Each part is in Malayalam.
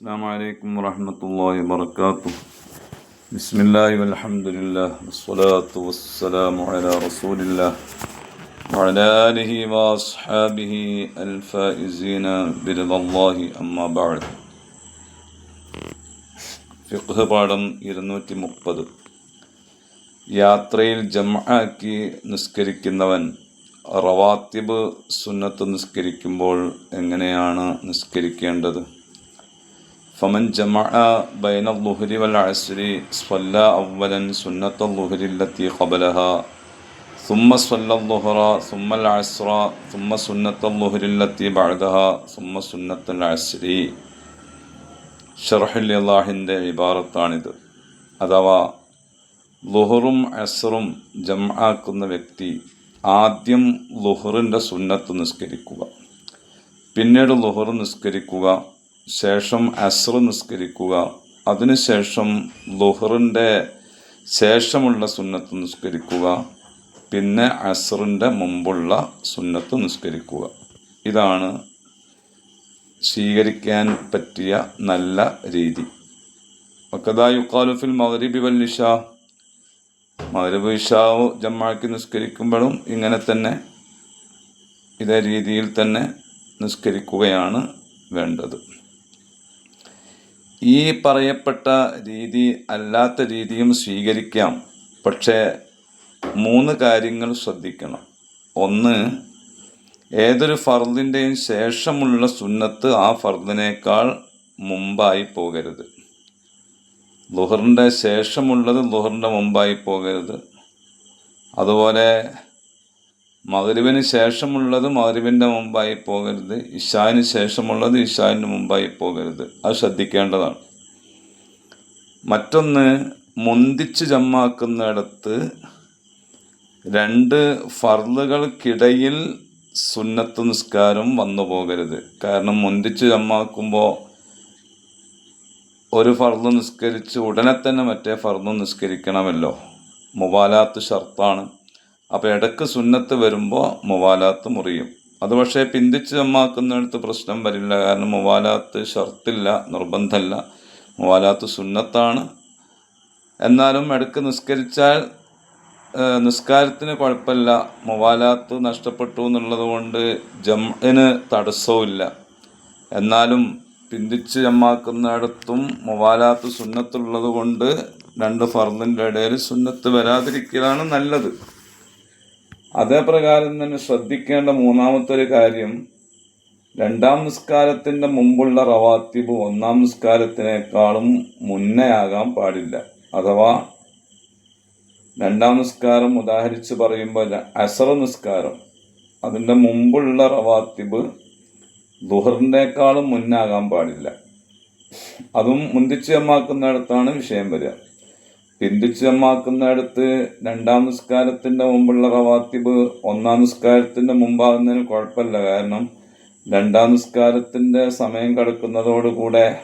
السلام عليكم ورحمة الله وبركاته بسم الله والحمد لله والصلاة والسلام على رسول الله وعلى آله وأصحابه الفائزين برضا الله أما بعد ഫിഖ് പാഠം ഇരുന്നൂറ്റി മുപ്പത് യാത്രയിൽ ജംആക്കി നിസ്കരിക്കുന്നവൻ റവാത്തിബ് സുന്നത്ത് നിസ്കരിക്കുമ്പോൾ എങ്ങനെയാണ് നിസ്കരിക്കേണ്ടത് فمن جمع بين الظهر والعصر صلى أولا سنة الظهر التي قبلها ثم صلى الظهر ثم العصر ثم سنة الظهر التي بعدها ثم سنة العصر ഷർഹുൽ അള്ളാഹിൻ്റെ ഇബാറത്താണിത് അഥവാ ലുഹറും അസറും ജം ആക്കുന്ന വ്യക്തി ആദ്യം ലുഹറിൻ്റെ സുന്നത്ത് നിസ്കരിക്കുക പിന്നീട് ലുഹർ നിസ്കരിക്കുക ശേഷം അസ്ർ നിസ്കരിക്കുക. അതിനുശേഷം ലുഹറിന്റെ ശേഷമുള്ള സുന്നത്ത് നിസ്കരിക്കുക. പിന്നെ അസറിന്റെ മുമ്പുള്ള സുന്നത്ത് നിസ്കരിക്കുക. ഇതാണ് സ്വീകരിക്കാൻ പറ്റിയ നല്ല രീതി. വക്കതാ യുക്കാലുഫിൽ മഹരിബി വല്ലിഷ മഹരിബ് ഇഷാവ് ജമ്മാക്കി നിസ്കരിക്കുമ്പോഴും ഇങ്ങനെ തന്നെ ഇതേ രീതിയിൽ തന്നെ നിസ്കരിക്കുകയാണ് വേണ്ടത്. ഈ പറയപ്പെട്ട രീതി അല്ലാത്ത രീതിയും സ്വീകരിക്കാം. പക്ഷേ മൂന്ന് കാര്യങ്ങൾ ശ്രദ്ധിക്കണം. ഒന്ന് ഏതൊരു ഫർദിന്റെയും ശേഷമുള്ള സുന്നത്ത് ആ ഫർദിനേക്കാൾ മുമ്പായി പോകരുത്. ലുഹറിന്റെ ശേഷമുള്ളത് ലുഹറിന്റെ മുമ്പായി പോകരുത്. അതുപോലെ മകരുവിന് ശേഷമുള്ളത് മകരുവിന്റെ മുമ്പായി പോകരുത്. ഇഷാന് ശേഷമുള്ളത് ഇഷാന് മുമ്പായി പോകരുത്. അത് ശ്രദ്ധിക്കേണ്ടതാണ്. മറ്റൊന്ന് മുന്തിച്ച് ജമ്മാക്കുന്നിടത്ത് രണ്ട് ഫർലുകൾക്കിടയിൽ സുന്നത്ത് നിസ്കാരം വന്നു പോകരുത്. കാരണം മുന്തിച്ച് ജമ്മാക്കുമ്പോൾ ഒരു ഫർദ് നിസ്കരിച്ച് ഉടനെ തന്നെ മറ്റേ ഫർദ് നിസ്കരിക്കണമല്ലോ. മുബാലാത്ത് ഷർത്താണ്. അപ്പോൾ ഇടയ്ക്ക് സുന്നത്ത് വരുമ്പോൾ മുവാലാത്ത് മുറിയും. അത് പക്ഷേ പിന്തിച്ച് ചമ്മാക്കുന്നിടത്ത് പ്രശ്നം വരില്ല. കാരണം മുവാലാത്ത് ഷർത്തില്ല നിർബന്ധമല്ല മുവാലാത്ത് സുന്നത്താണ്. എന്നാലും ഇടയ്ക്ക് നിസ്കരിച്ചാൽ നിസ്കാരത്തിന് കുഴപ്പമില്ല. മുവാലാത്ത് നഷ്ടപ്പെട്ടു എന്നുള്ളത് കൊണ്ട് ജമ്മിന് തടസ്സവുമില്ല എന്നാലും പിന്തിച്ച് ജമ്മാക്കുന്നിടത്തും മുവാലാത്ത് സുന്നത്തുള്ളത് കൊണ്ട് രണ്ട് ഫർദിന്റെ ഇടയിൽ സുന്നത്ത് വരാതിരിക്കലാണ് നല്ലത്. അതേ പ്രകാരം തന്നെ ശ്രദ്ധിക്കേണ്ട മൂന്നാമത്തെ ഒരു കാര്യം രണ്ടാം നിസ്കാരത്തിന്റെ മുമ്പുള്ള റവാത്തിബ് ഒന്നാം നിസ്കാരത്തിനേക്കാളും മുന്നേ ആകാൻ പാടില്ല. അഥവാ രണ്ടാം നിസ്കാരം ഉദാഹരിച്ച് പറയുമ്പോൾ അസർ നിസ്കാരം അതിന്റെ മുമ്പുള്ള റവാത്തിബ് ദുഹറിനേക്കാളും മുന്നാകാൻ പാടില്ല. അതും മുന്തിച്ച് അമ്മാക്കുന്നിടത്താണ് വിഷയം വരിക. പിന്തിച്ച് അമ്മാക്കുന്നിടത്ത് രണ്ടാം നിസ്കാരത്തിന്റെ മുമ്പുള്ള റവാത്തിബ് ഒന്നാം നിസ്കാരത്തിന്റെ മുമ്പാകുന്നതിന് കുഴപ്പമില്ല. കാരണം രണ്ടാം നിസ്കാരത്തിന്റെ സമയം കടക്കുന്നതോടുകൂടെ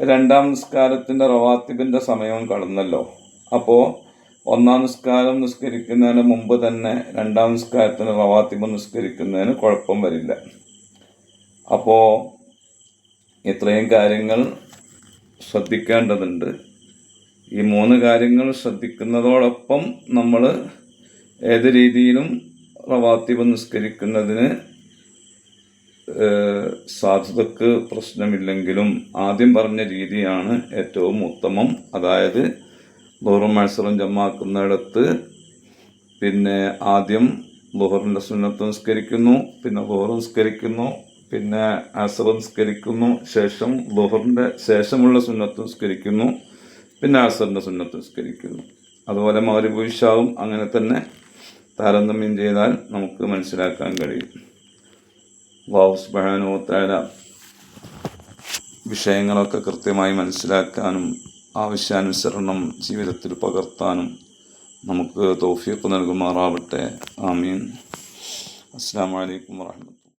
രണ്ടാം നിസ്കാരത്തിന്റെ റവാത്തിബിന്റെ സമയവും കടന്നല്ലോ. അപ്പോ ഒന്നാം നിസ്കാരം നിസ്കരിക്കുന്നതിന് മുമ്പ് തന്നെ രണ്ടാം നിസ്കാരത്തിന് റവാത്തിബ് നിസ്കരിക്കുന്നതിന് കുഴപ്പം വരില്ല. അപ്പോ ഇത്രയും കാര്യങ്ങൾ ശ്രദ്ധിക്കേണ്ടതുണ്ട്. ഈ മൂന്ന് കാര്യങ്ങൾ ശ്രദ്ധിക്കുന്നതോടൊപ്പം നമ്മൾ ഏത് രീതിയിലും റവാത്തിബ് നിസ്കരിക്കുന്നതിന് സാധുതക്ക് പ്രശ്നമില്ലെങ്കിലും ആദ്യം പറഞ്ഞ രീതിയാണ് ഏറ്റവും ഉത്തമം. അതായത് ലോറും മത്സരം ജമാക്കുന്നിടത്ത് പിന്നെ ആദ്യം ലോഹറിന്റെ സുന്നത്ത് നിസ്കരിക്കുന്നു പിന്നെ ലോഹർ നിസ്കരിക്കുന്നു പിന്നെ അസർ നിസ്കരിക്കുന്നു ശേഷം ലോഹറിന്റെ ശേഷമുള്ള സുന്നത്ത് നിസ്കരിക്കുന്നു. പിന്നെ അസറിന്റെ സുന്നത്ത് നിസ്കരിക്കുന്നു. അതുപോലെ മൗരഭൂഷാവും അങ്ങനെ തന്നെ താരതമ്യം ചെയ്താൽ നമുക്ക് മനസ്സിലാക്കാൻ കഴിയും. വാവ്സ് ബഹാനോത്തായ വിഷയങ്ങളൊക്കെ കൃത്യമായി മനസ്സിലാക്കാനും ആവശ്യാനുസരണം ജീവിതത്തിൽ പകർത്താനും നമുക്ക് തോഫിയൊക്കെ നൽകുമാറാവട്ടെ. ആമീൻ. അസ്സാം വലൈക്കും വാഹമത്ത്